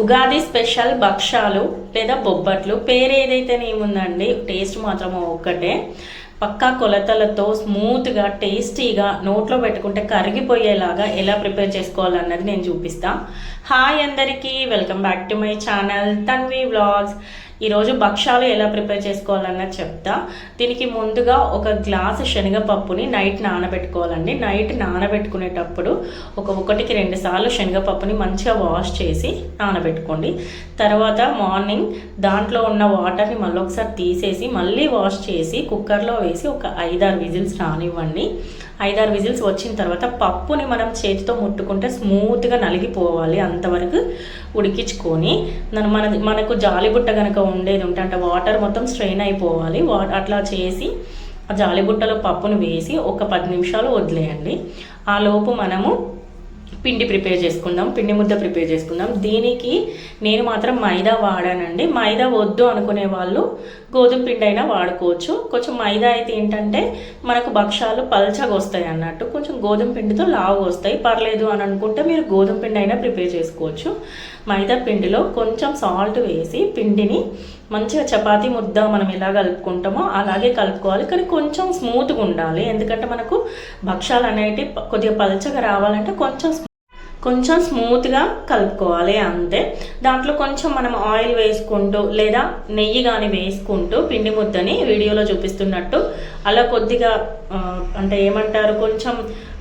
Ugadi special భక్షాలు లేదా బొబ్బట్లు. పేరు ఏదైతేనేముందండి టేస్ట్ మాత్రం ఒక్కటే. పక్కా కొలతలతో స్మూత్గా టేస్టీగా నోట్లో పెట్టుకుంటే కరిగిపోయేలాగా ఎలా ప్రిపేర్ చేసుకోవాలన్నది నేను చూపిస్తా. హాయ్ అందరికీ welcome back to my channel Tanvi vlogs. ఈరోజు భక్షాలు ఎలా ప్రిపేర్ చేసుకోవాలన్నది చెప్తా. దీనికి ముందుగా ఒక గ్లాసు శనగపప్పుని నైట్ నానబెట్టుకోవాలండి. నైట్ నానబెట్టుకునేటప్పుడు ఒక ఒకటికి రెండు సార్లు శనగపప్పుని మంచిగా వాష్ చేసి నానబెట్టుకోండి. తర్వాత మార్నింగ్ దాంట్లో ఉన్న వాటర్ని మళ్ళీ ఒకసారి తీసేసి మళ్ళీ వాష్ చేసి కుక్కర్లో వేసి ఒక ఐదారు విజిల్స్ రానివ్వండి. ఐదారు విజిల్స్ వచ్చిన తర్వాత పప్పుని మనం చేతితో ముట్టుకుంటే స్మూత్గా నలిగిపోవాలి అంతవరకు ఉడికించుకొని. మన మనకు జాలిబుట్ట కనుక ఉండేది ఉంటే అంటే వాటర్ మొత్తం స్ట్రెయిన్ అయిపోవాలి. వా అట్లా చేసి ఆ జాలిబుట్టలో పప్పును వేసి ఒక పది నిమిషాలు వదిలేయండి. ఆ లోపు మనము పిండి ప్రిపేర్ చేసుకుందాం. పిండి ముద్ద ప్రిపేర్ చేసుకుందాం. దీనికి నేను మాత్రం మైదా వాడానండి. మైదా వద్దు అనుకునే వాళ్ళు గోధుమ పిండి అయినా వాడుకోవచ్చు. కొంచెం మైదా అయితే ఏంటంటే మనకు భక్షాలు పల్చగా వస్తాయి అన్నట్టు. కొంచెం గోధుమ పిండితో లావు వస్తాయి. పర్లేదు అని అనుకుంటే మీరు గోధుమ పిండి అయినా ప్రిపేర్ చేసుకోవచ్చు. మైదా పిండిలో కొంచెం సాల్ట్ వేసి పిండిని మంచిగా చపాతీ ముద్ద మనం ఎలా కలుపుకుంటామో అలాగే కలుపుకోవాలి. కానీ కొంచెం స్మూత్గా ఉండాలి. ఎందుకంటే మనకు భక్షాలు అనేవి కొద్దిగా పల్చగా రావాలంటే కొంచెం కొంచెం స్మూత్గా కలుపుకోవాలి అంతే. దాంట్లో కొంచెం మనం ఆయిల్ వేసుకుంటూ లేదా నెయ్యి కానీ వేసుకుంటూ పిండి ముద్దని వీడియోలో చూపిస్తున్నట్టు అలా కొద్దిగా అంటే ఏమంటారు కొంచెం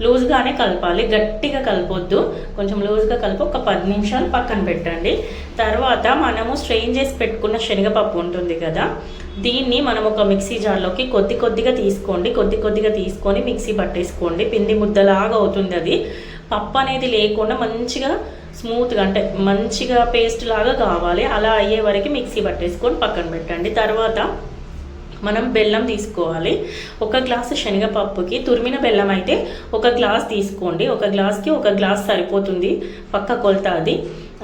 లూజ్గానే కలపాలి. గట్టిగా కలపొద్దు. కొంచెం లూజ్గా కలిపి ఒక పది నిమిషాలు పక్కన పెట్టండి. తర్వాత మనము స్ట్రెయిన్ చేసి పెట్టుకున్న శనగపప్పు ఉంటుంది కదా దీన్ని మనం ఒక మిక్సీ జార్లోకి కొద్ది కొద్దిగా తీసుకోండి. కొద్ది కొద్దిగా తీసుకొని మిక్సీ పట్టేసుకోండి. పిండి ముద్దలాగా అవుతుంది అది. పప్పు అనేది లేకుండా మంచిగా స్మూత్గా అంటే మంచిగా పేస్ట్ లాగా కావాలి. అలా అయ్యే వరకు మిక్సీ పట్టేసుకొని పక్కన పెట్టండి. తర్వాత మనం బెల్లం తీసుకోవాలి. ఒక గ్లాసు శనగపప్పుకి తురిమిన బెల్లం అయితే ఒక గ్లాస్ తీసుకోండి. ఒక గ్లాస్కి ఒక గ్లాస్ సరిపోతుంది. పక్క కొలత అది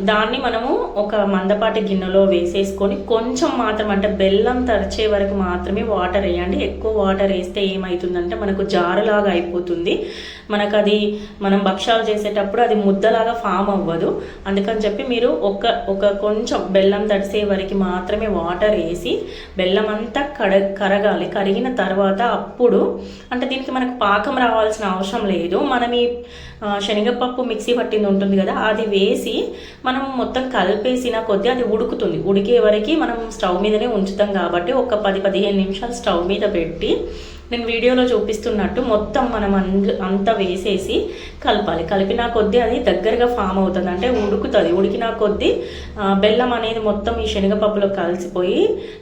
దాన్ని మనము ఒక మందపాటి గిన్నెలో వేసేసుకొని కొంచెం మాత్రం అంటే బెల్లం తరిచే వరకు మాత్రమే వాటర్ వేయండి. ఎక్కువ వాటర్ వేస్తే ఏమవుతుందంటే మనకు జారులాగా అయిపోతుంది. మనకు అది మనం భక్షాలు చేసేటప్పుడు అది ముద్దలాగా ఫామ్ అవ్వదు. అందుకని చెప్పి మీరు ఒక ఒక కొంచెం బెల్లం తడిసే వరకు మాత్రమే వాటర్ వేసి బెల్లం అంతా కడ కరగాలి. కరిగిన తర్వాత అప్పుడు అంటే దీనికి మనకు పాకం రావాల్సిన అవసరం లేదు. మనం ఈ శనగపప్పు మిక్సీ పట్టింది ఉంటుంది కదా అది వేసి మనం మొత్తం కలిపేసిన కొద్దీ అది ఉడుకుతుంది. ఉడికే వరకు మనం స్టవ్ మీదనే ఉంచుతాం కాబట్టి ఒక పది పదిహేను నిమిషాలు స్టవ్ మీద పెట్టి నేను వీడియోలో చూపిస్తున్నట్టు మొత్తం మనం అంద అంతా వేసేసి కలపాలి. కలిపిన కొద్దీ అది దగ్గరగా ఫామ్ అవుతుంది. అంటే ఉడుకుతుంది. ఉడికిన కొద్దీ బెల్లం అనేది మొత్తం ఈ శనగపప్పులో కలిసిపోయి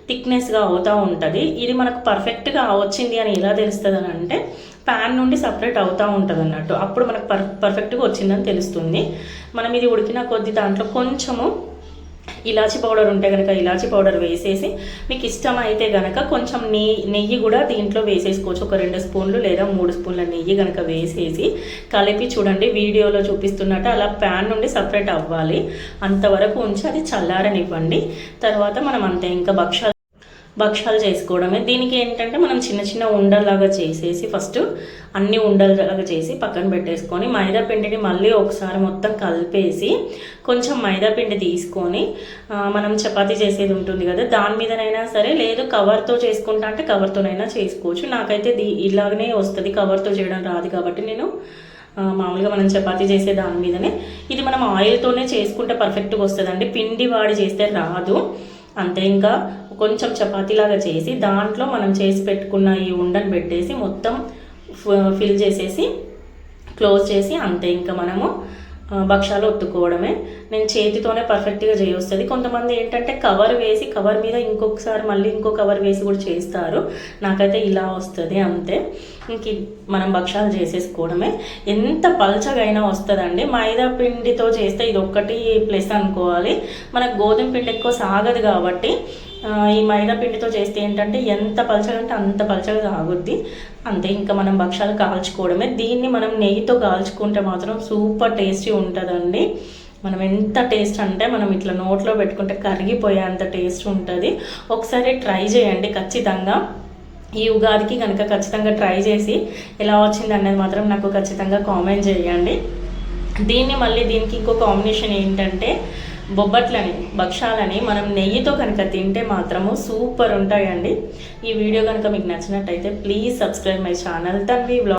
థిక్నెస్గా అవుతూ ఉంటుంది. ఇది మనకు పర్ఫెక్ట్గా వచ్చింది అని ఎలా తెలుస్తుంది అని అంటే ప్యాన్ నుండి సపరేట్ అవుతూ ఉంటుంది అన్నట్టు అప్పుడు మనకు పర్ పర్ఫెక్ట్గా వచ్చిందని తెలుస్తుంది. మనం ఇది ఉడికిన కొద్దీ దాంట్లో కొంచెము ఇలాచీ పౌడర్ ఉంటే కనుక ఇలాచీ పౌడర్ వేసేసి మీకు ఇష్టం అయితే కనుక కొంచెం నెయ్యి నెయ్యి కూడా దీంట్లో వేసేసుకోవచ్చు. ఒక రెండు స్పూన్లు లేదా మూడు స్పూన్ల నెయ్యి కనుక వేసేసి కలిపి చూడండి వీడియోలో చూపిస్తున్నట్టు అలా ప్యాన్ నుండి సపరేట్ అవ్వాలి. అంతవరకు ఉంచి అది చల్లారనివ్వండి. తర్వాత మనం అంతే ఇంకా భక్షాలు భక్షాలు చేసుకోవడమే. దీనికి ఏంటంటే మనం చిన్న చిన్న ఉండల్లాగా చేసేసి ఫస్ట్ అన్ని ఉండల్లాగా చేసి పక్కన పెట్టేసుకొని మైదా పిండిని మళ్ళీ ఒకసారి మొత్తం కలిపేసి కొంచెం మైదా పిండి తీసుకొని మనం చపాతీ చేసేది ఉంటుంది కదా దాని మీదనైనా సరే లేదు కవర్తో చేసుకుంటా అంటే కవర్తోనైనా చేసుకోవచ్చు. నాకైతే దీ ఇలాగనే వస్తుంది కవర్తో చేయడం రాదు కాబట్టి నేను మామూలుగా మనం చపాతీ చేసే దాని మీదనే. ఇది మనం ఆయిల్తోనే చేసుకుంటే పర్ఫెక్ట్గా వస్తుందండి. పిండి వాడి చేస్తే రాదు. అంతే ఇంకా కొంచెం చపాతీలాగా చేసి దాంట్లో మనం చేసి పెట్టుకున్న ఈ ఉండను పెట్టేసి మొత్తం ఫిల్ చేసేసి క్లోజ్ చేసి అంతే. ఇంకా మనము భక్షాలు ఒత్తుకోవడమే. నేను చేతితోనే పర్ఫెక్ట్గా చేయొస్తుంది. కొంతమంది ఏంటంటే కవర్ వేసి కవర్ మీద ఇంకొకసారి మళ్ళీ ఇంకో కవర్ వేసి కూడా చేస్తారు. నాకైతే ఇలా వస్తుంది అంతే. ఇంక మనం భక్షాలు చేసేసుకోవడమే. ఎంత పల్చగైనా వస్తుందండి. మైదా పిండితో చేస్తే ఇది ఒక్కటి ప్లస్ అనుకోవాలి. మనకు గోధుమ పిండి ఎక్కువ సాగదు కాబట్టి ఈ మైదా పిండితో చేస్తే ఏంటంటే ఎంత పలచగా అంటే అంత పలచగా సాగుద్ది అంతే ఇంకా మనం భక్షాలు కాల్చుకోవడమే. దీన్ని మనం నెయ్యితో కాల్చుకుంటే మాత్రం సూపర్ టేస్టీ ఉంటుందండి. మనం ఎంత టేస్ట్ అంటే మనం ఇట్లా నోట్లో పెట్టుకుంటే కరిగిపోయే అంత టేస్ట్ ఉంటుంది. ఒకసారి ట్రై చేయండి ఖచ్చితంగా. ఈ ఉగాదికి కనుక ఖచ్చితంగా ట్రై చేసి ఎలా వచ్చింది అనేది మాత్రం నాకు ఖచ్చితంగా కామెంట్ చేయండి. దీన్ని మళ్ళీ దీనికి ఇంకో కాంబినేషన్ ఏంటంటే బొబ్బట్లని భక్షాలని మనం నెయ్యితో కనుక తింటే మాత్రము సూపర్ ఉంటాయండి. ఈ వీడియో కనుక మీకు నచ్చినట్టయితే please subscribe my channel Tanvi blog